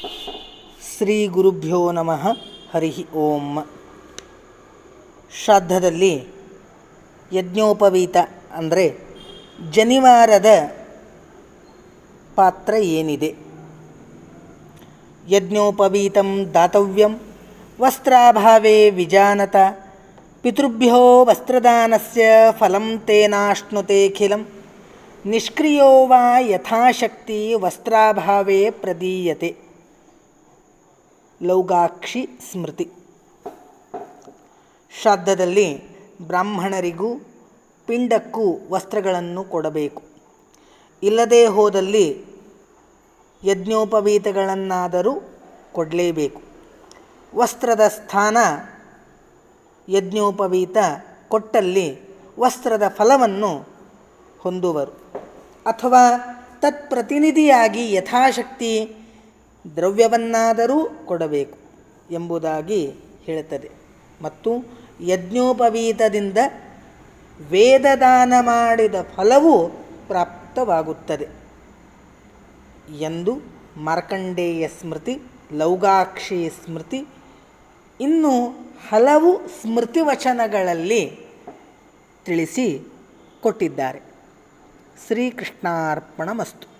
ಶ್ರೀ ಗುರುಭ್ಯೋ ನಮಃ. ಹರಿ ಓಂ. ಶ್ರಾದ್ದದಲ್ಲಿ ಯಜ್ಞೋಪವೀತ ಅಂದರೆ ಜನಿವಾರದ ಪಾತ್ರ ಏನಿದೆ? ಯಜ್ಞೋಪವೀತಂ ದಾತವ್ಯಂ ವಸ್ತ್ರಾಭಾವೇ ವಿಜಾನತ. ಪಿತೃಭ್ಯೋ ವಸ್ತ್ರದಾನಸ್ಯ ಫಲಂ ತೇನಾಶ್ನುತೆಖಿಲಂ ನಿಷ್ಕ್ರಿಯೋ ವಾ ಯಥಾಶಕ್ತಿ ವಸ್ತ್ರಾಭಾವೇ ಪ್ರದೀಯತೆ. ಲೌಗಾಕ್ಷಿ ಸ್ಮೃತಿ. ಶ್ರಾದ್ದದಲ್ಲಿ ಬ್ರಾಹ್ಮಣರಿಗೂ ಪಿಂಡಕ್ಕೂ ವಸ್ತ್ರಗಳನ್ನು ಕೊಡಬೇಕು. ಇಲ್ಲದೇ ಹೋದಲ್ಲಿ ಯಜ್ಞೋಪವೀತಗಳನ್ನಾದರೂ ಕೊಡಲೇಬೇಕು. ವಸ್ತ್ರದ ಸ್ಥಾನ ಯಜ್ಞೋಪವೀತ ಕೊಟ್ಟಲ್ಲಿ ವಸ್ತ್ರದ ಫಲವನ್ನು ಹೊಂದುವರು. ಅಥವಾ ತತ್ಪ್ರತಿನಿಧಿಯಾಗಿ ಯಥಾಶಕ್ತಿ ದ್ರವ್ಯವನ್ನಾದರೂ ಕೊಡಬೇಕು ಎಂಬುದಾಗಿ ಹೇಳುತ್ತದೆ ಮತ್ತು ಯಜ್ಞೋಪವೀತದಿಂದ ವೇದದಾನ ಮಾಡಿದ ಫಲವು ಪ್ರಾಪ್ತವಾಗುತ್ತದೆ. ಎಂದು ಮಾರ್ಕಂಡೇಯ ಸ್ಮೃತಿ ಲೌಗಾಕ್ಷಿ ಸ್ಮೃತಿ, ಇನ್ನು ಹಲವು ಸ್ಮೃತಿ ವಚನಗಳಲ್ಲಿ ತಿಳಿಸಿ ಕೊಟ್ಟಿದ್ದಾರೆ. ಶ್ರೀಕೃಷ್ಣಾರ್ಪಣಮಸ್ತು.